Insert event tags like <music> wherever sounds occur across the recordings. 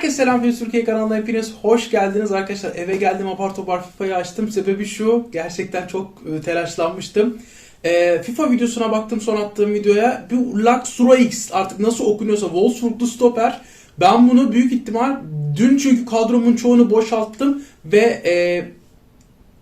Herkese selam Fiyos Türkiye kanalına hepiniz hoş geldiniz arkadaşlar. Eve geldim apar topar FIFA'yı açtım. Sebebi şu gerçekten çok e, telaşlanmıştım. E, FIFA videosuna baktım son attığım videoya. Bu Lux X artık nasıl okunuyorsa Wolfsburglu stoper. Ben bunu büyük ihtimal dün çünkü kadromun çoğunu boşalttım ve e,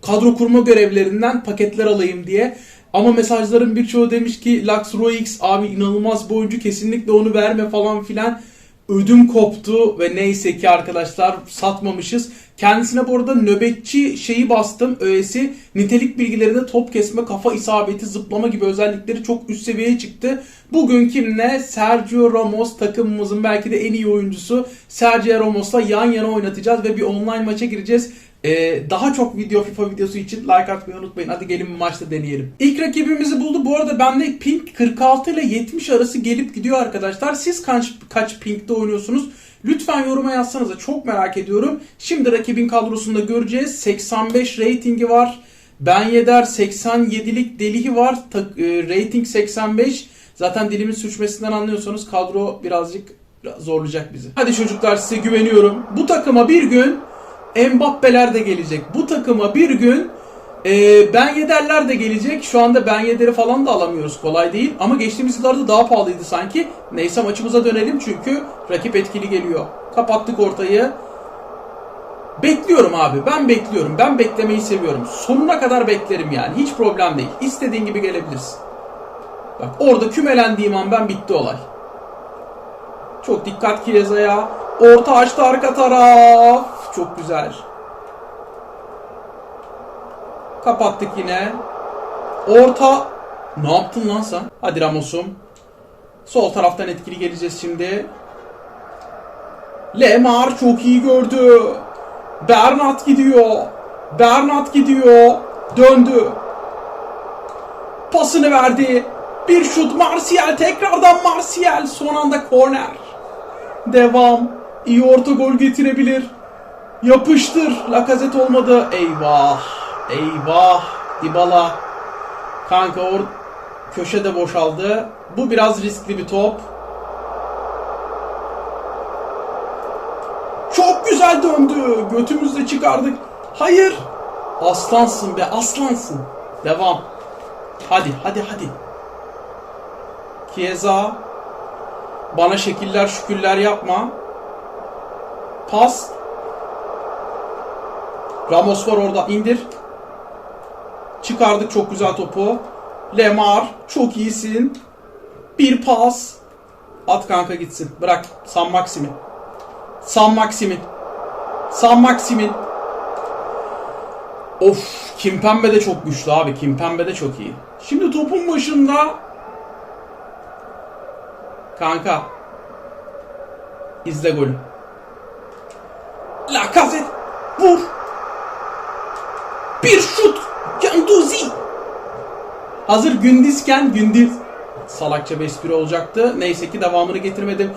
kadro kurma görevlerinden paketler alayım diye. Ama mesajların birçoğu demiş ki Lux X abi inanılmaz bir oyuncu kesinlikle onu verme falan filan. Ödüm koptu ve neyse ki arkadaşlar satmamışız. Kendisine bu arada nöbetçi şeyi bastım. Öğesi nitelik bilgilerinde top kesme, kafa isabeti, zıplama gibi özellikleri çok üst seviyeye çıktı. Bugün kimle? Sergio Ramos takımımızın belki de en iyi oyuncusu. Sergio Ramos'la yan yana oynatacağız ve bir online maça gireceğiz. Ee, daha çok video FIFA videosu için like atmayı unutmayın. Hadi gelin bir maçta deneyelim. İlk rakibimizi buldu. Bu arada bende ping 46 ile 70 arası gelip gidiyor arkadaşlar. Siz kaç, kaç pingde oynuyorsunuz? Lütfen yoruma yazsanıza. Çok merak ediyorum. Şimdi rakibin kadrosunda göreceğiz. 85 ratingi var. Ben Yedder 87'lik delihi var. Ta, e, rating 85. Zaten dilimin sürçmesinden anlıyorsanız kadro birazcık zorlayacak bizi. Hadi çocuklar size güveniyorum. Bu takıma bir gün Mbappe'ler de gelecek. Bu takıma bir gün e, Ben Yederler de gelecek. Şu anda Ben Yeder'i falan da alamıyoruz. Kolay değil. Ama geçtiğimiz yıllarda daha pahalıydı sanki. Neyse maçımıza dönelim çünkü rakip etkili geliyor. Kapattık ortayı. Bekliyorum abi. Ben bekliyorum. Ben beklemeyi seviyorum. Sonuna kadar beklerim yani. Hiç problem değil. İstediğin gibi gelebilirsin. Bak orada kümelendiğim an ben bitti olay. Çok dikkat Kieza'ya. Orta açtı arka taraf. Çok güzel. Kapattık yine. Orta. Ne yaptın lan sen? Hadi Ramos'um. Sol taraftan etkili geleceğiz şimdi. Lemar çok iyi gördü. Bernat gidiyor. Bernat gidiyor. Döndü. Pasını verdi. Bir şut Martial tekrardan Martial son anda korner. Devam. İyi orta gol getirebilir. Yapıştır. Lakazet olmadı. Eyvah. Eyvah. Dybala. Kanka or köşede boşaldı. Bu biraz riskli bir top. Çok güzel döndü. Götümüzle çıkardık. Hayır. Aslansın be aslansın. Devam. Hadi hadi hadi. Kieza. Bana şekiller şükürler yapma. Pas. Ramos var orada. indir. Çıkardık çok güzel topu. Lemar. Çok iyisin. Bir pas. At kanka gitsin. Bırak. San Maximin. San Maximin. San Maximin. Of. Kimpembe de çok güçlü abi. Kimpembe de çok iyi. Şimdi topun başında Kanka. İzle golü. Lacazette. Vur. Bir şut. Canduzi. Hazır Gündizken Gündiz. Salakça bir espri olacaktı. Neyse ki devamını getirmedim.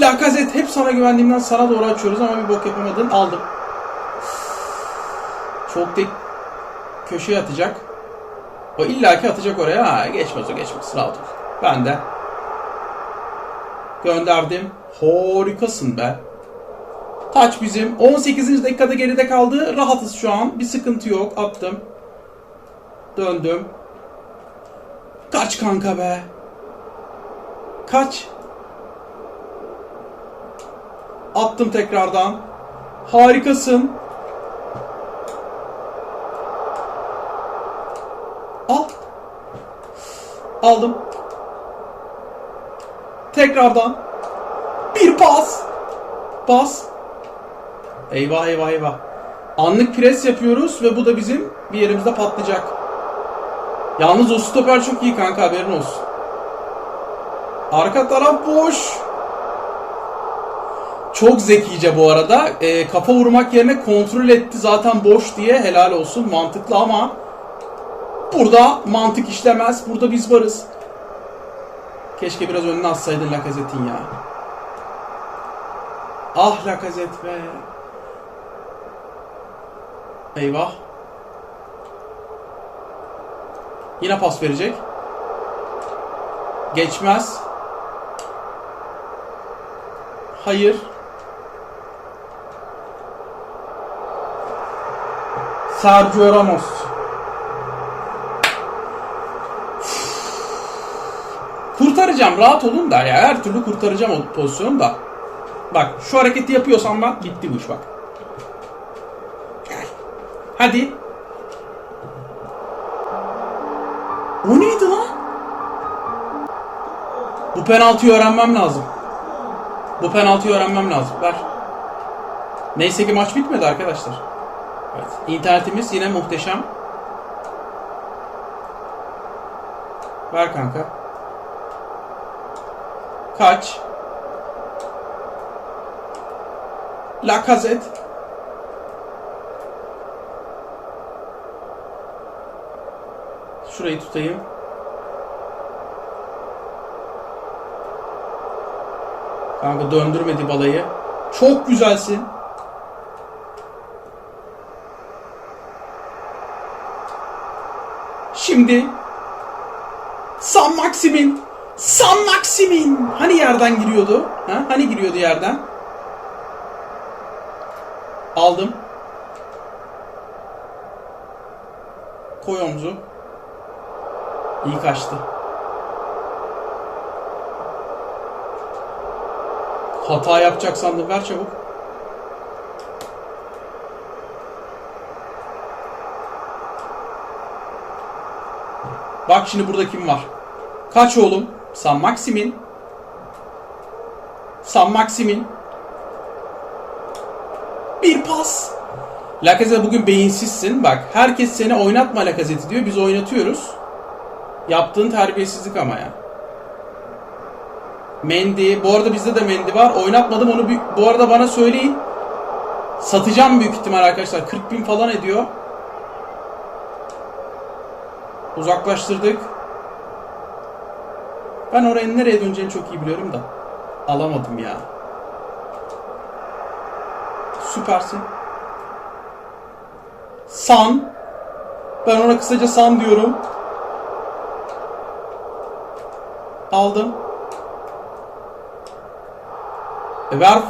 Lacazette hep sana güvendiğimden sana doğru açıyoruz ama bir bok yapamadın. Aldım. Çok da köşeye atacak. O illaki atacak oraya. Ha, geçmez o geçmez. Rahat ol. Ben de. Gönderdim. Harikasın be. Taç bizim. 18. dakikada geride kaldı. Rahatız şu an. Bir sıkıntı yok. Attım. Döndüm. Kaç kanka be. Kaç. Attım tekrardan. Harikasın. Al. Aldım. Tekrardan. Bir pas. Pas. Eyvah eyvah eyvah. Anlık pres yapıyoruz ve bu da bizim bir yerimizde patlayacak. Yalnız o stoper çok iyi kanka haberin olsun. Arka taraf boş. Çok zekice bu arada. E, kafa vurmak yerine kontrol etti zaten boş diye helal olsun. Mantıklı ama burada mantık işlemez. Burada biz varız. Keşke biraz önüne atsaydın Lacazette'in ya. Ah Lacazette be. Eyvah. Yine pas verecek. Geçmez. Hayır. Sergio Ramos. kurtaracağım. Rahat olun da ya. Her türlü kurtaracağım o pozisyonu da. Bak şu hareketi yapıyorsam ben bitti bu iş bak. Hadi. Penaltıyı öğrenmem lazım. Bu penaltıyı öğrenmem lazım. Ver. Neyse ki maç bitmedi arkadaşlar. Evet. İnternetimiz yine muhteşem. Ver kanka. Kaç. Lacazette. Şurayı tutayım. Kanka döndürmedi balayı. Çok güzelsin. Şimdi San Maximin San Maximin hani yerden giriyordu? Ha? Hani giriyordu yerden? Aldım. Koy omzu. İyi kaçtı. Hata yapacak sandım. Ver çabuk. Bak şimdi burada kim var? Kaç oğlum? San Maximin. San Maximin. Bir pas. Lacazette bugün beyinsizsin. Bak herkes seni oynatma Lacazette'i diyor. Biz oynatıyoruz. Yaptığın terbiyesizlik ama ya. Mendy. Bu arada bizde de Mendy var. Oynatmadım onu. Bu arada bana söyleyin. Satacağım büyük ihtimal arkadaşlar. 40 bin falan ediyor. Uzaklaştırdık. Ben oraya nereye döneceğini çok iyi biliyorum da. Alamadım ya. Süpersin. San. Ben ona kısaca San diyorum. Aldım. E ver.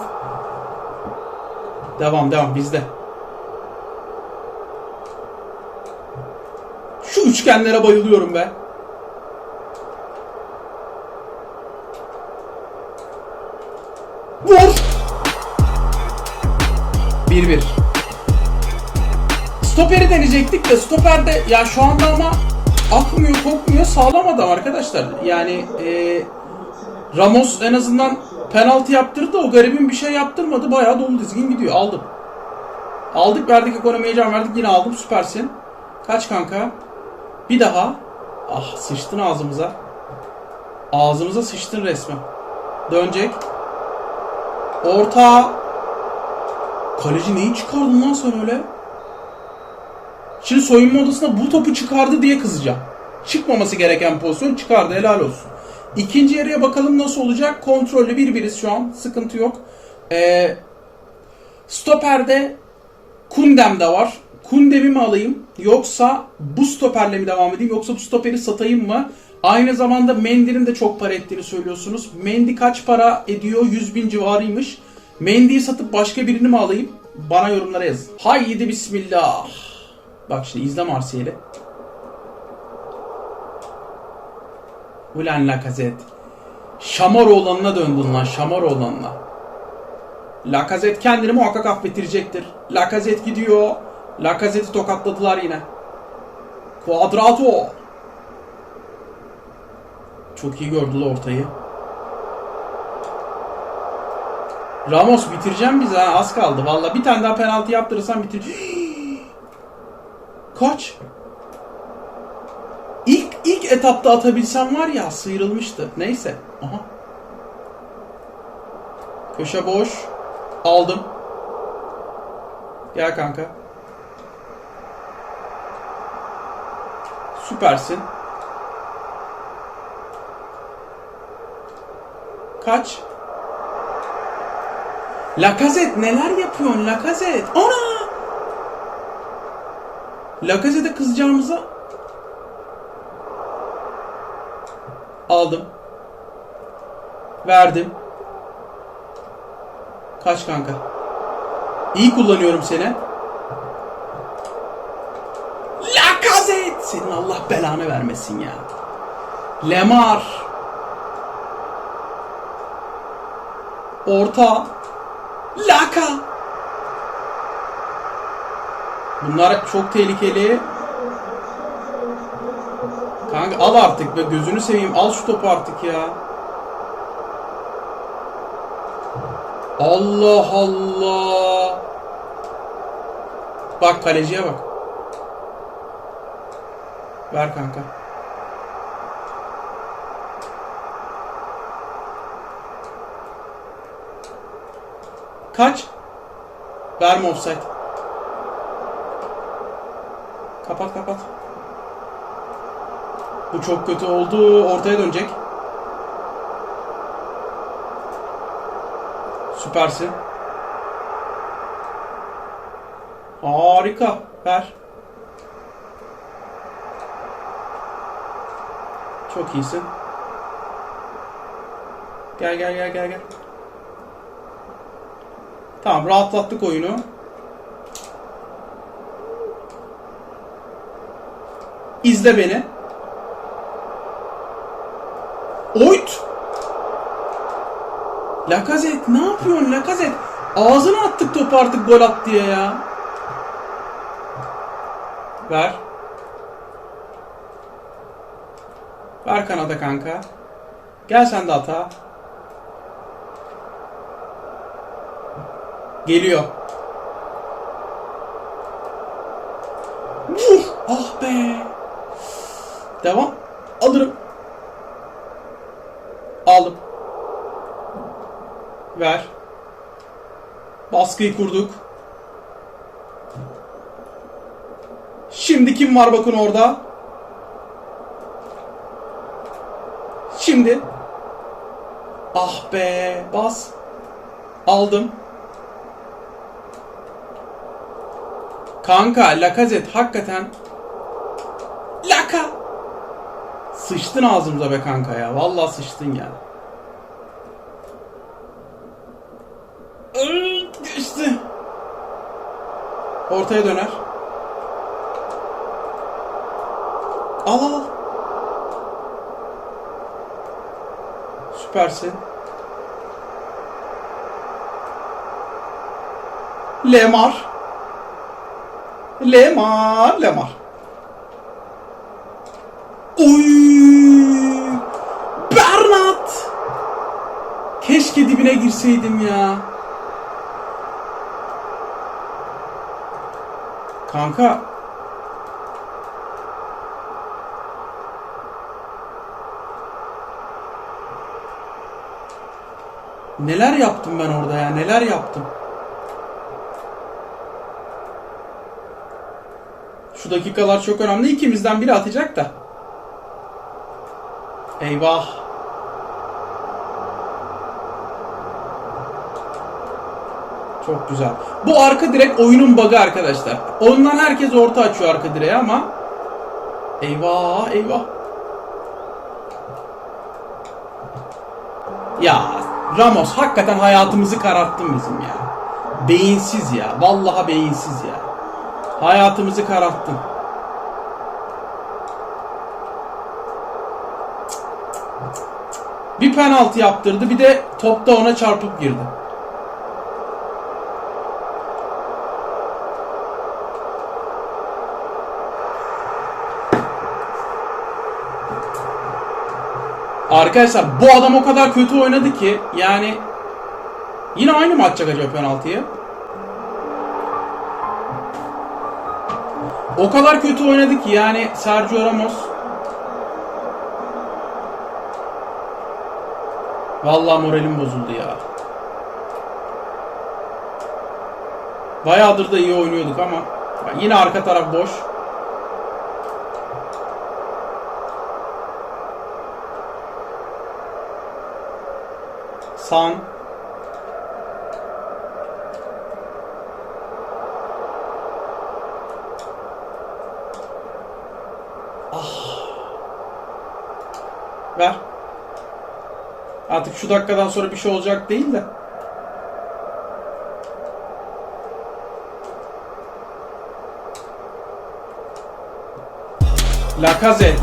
Devam devam bizde. Şu üçgenlere bayılıyorum be. Vur. 1-1. Stoperi deneyecektik de stoperde ya şu anda ama akmıyor kokmuyor sağlam adam arkadaşlar. Yani e, Ramos en azından penaltı yaptırdı da o garibin bir şey yaptırmadı. Bayağı dolu dizgin gidiyor. Aldım. Aldık verdik ekonomiye can verdik yine aldım süpersin. Kaç kanka? Bir daha. Ah sıçtın ağzımıza. Ağzımıza sıçtın resmen. Dönecek. Orta. Kaleci neyi çıkardın lan sen öyle? Şimdi soyunma odasında bu topu çıkardı diye kızacağım. Çıkmaması gereken pozisyon çıkardı helal olsun. İkinci yarıya bakalım nasıl olacak. Kontrollü bir biriz şu an. Sıkıntı yok. Ee, stoperde Kundem de var. Kundem'i mi alayım yoksa bu stoperle mi devam edeyim yoksa bu stoperi satayım mı? Aynı zamanda Mendy'nin de çok para ettiğini söylüyorsunuz. Mendy kaç para ediyor? 100 bin civarıymış. Mendy'yi satıp başka birini mi alayım? Bana yorumlara yazın. Haydi bismillah. Bak şimdi izle Marsilya'yı. Ulan Lacazette. Şamaroğlan'ına döndün lan Şamaroğlan'ına. Lacazette kendini muhakkak affettirecektir. Lacazette gidiyor. Lacazette'i tokatladılar yine. Quadrato. Çok iyi gördüler ortayı. Ramos bitireceğim bizi ha az kaldı. Valla bir tane daha penaltı yaptırırsan bitir. <gasps> Kaç? İlk etapta atabilsem var ya sıyrılmıştı. Neyse. Aha. Köşe boş. Aldım. Gel kanka. Süpersin. Kaç? Lacazette neler yapıyorsun Lacazette? Ana! Lacazette'e kızacağımıza aldım. Verdim. Kaç kanka? İyi kullanıyorum seni. Senin Allah belanı vermesin ya. Lemar. Orta. Laka. Bunlar çok tehlikeli. Kanka al artık be gözünü seveyim al şu topu artık ya. Allah Allah. Bak kaleciye bak. Ver kanka. Kaç? Verme offside. Kapat kapat. Bu çok kötü oldu. Ortaya dönecek. Süpersin. Harika. Ver. Çok iyisin. Gel gel gel gel gel. Tamam rahatlattık oyunu. İzle beni. Lakazet ne yapıyorsun Lakazet? Ağzına attık topu artık gol at diye ya. Ver. Ver kanada kanka. Gel sen de hata. Geliyor. Vur! Ah be! Devam. Alırım. Aldım. Ver. Baskıyı kurduk. Şimdi kim var bakın orada? Şimdi. Ah be. Bas. Aldım. Kanka Lakazet hakikaten Laka Sıçtın ağzımıza be kanka ya. Vallahi sıçtın ya. Ortaya döner. Al al. Süpersin. Lemar. Lemar, Lemar. Oy! Bernat! Keşke dibine girseydim ya. Kanka. Neler yaptım ben orada ya? Neler yaptım? Şu dakikalar çok önemli. İkimizden biri atacak da. Eyvah. Çok güzel. Bu arka direk oyunun bug'ı arkadaşlar. Ondan herkes orta açıyor arka direğe ama Eyvah eyvah. Ya Ramos hakikaten hayatımızı kararttın bizim ya. Beyinsiz ya. Vallahi beyinsiz ya. Hayatımızı kararttın. Bir penaltı yaptırdı bir de topta ona çarpıp girdi. Arkadaşlar bu adam o kadar kötü oynadı ki yani yine aynı mı atacak acaba penaltıyı? O kadar kötü oynadı ki yani Sergio Ramos. Vallahi moralim bozuldu ya. Bayağıdır da iyi oynuyorduk ama yine arka taraf boş. San. Ver. Artık şu dakikadan sonra bir şey olacak değil de. Lacazette.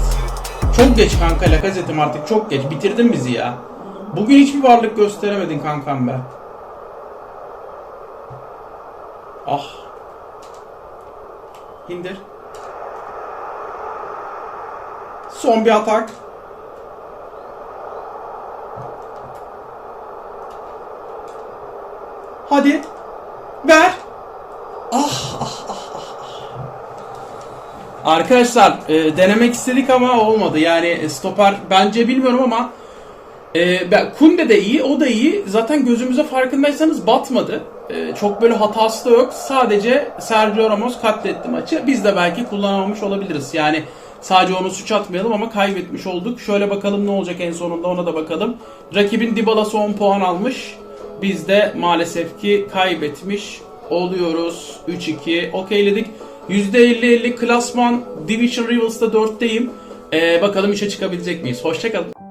Çok geç kanka Lacazette'im artık çok geç. Bitirdin bizi ya. Bugün hiçbir varlık gösteremedin kankam be. Ah. İndir. Son bir atak. Hadi. Ver. Ah, ah, ah, ah. Arkadaşlar e, denemek istedik ama olmadı. Yani stoper bence bilmiyorum ama e, Kunde de iyi, o da iyi. Zaten gözümüze farkındaysanız batmadı. E, çok böyle hatası da yok. Sadece Sergio Ramos katletti maçı. Biz de belki kullanamamış olabiliriz. Yani sadece onu suç atmayalım ama kaybetmiş olduk. Şöyle bakalım ne olacak en sonunda ona da bakalım. Rakibin Dybala'sı 10 puan almış. Biz de maalesef ki kaybetmiş oluyoruz. 3-2 okeyledik. %50-50 klasman Division Rivals'ta 4'teyim. Ee, bakalım işe çıkabilecek miyiz? Hoşçakalın.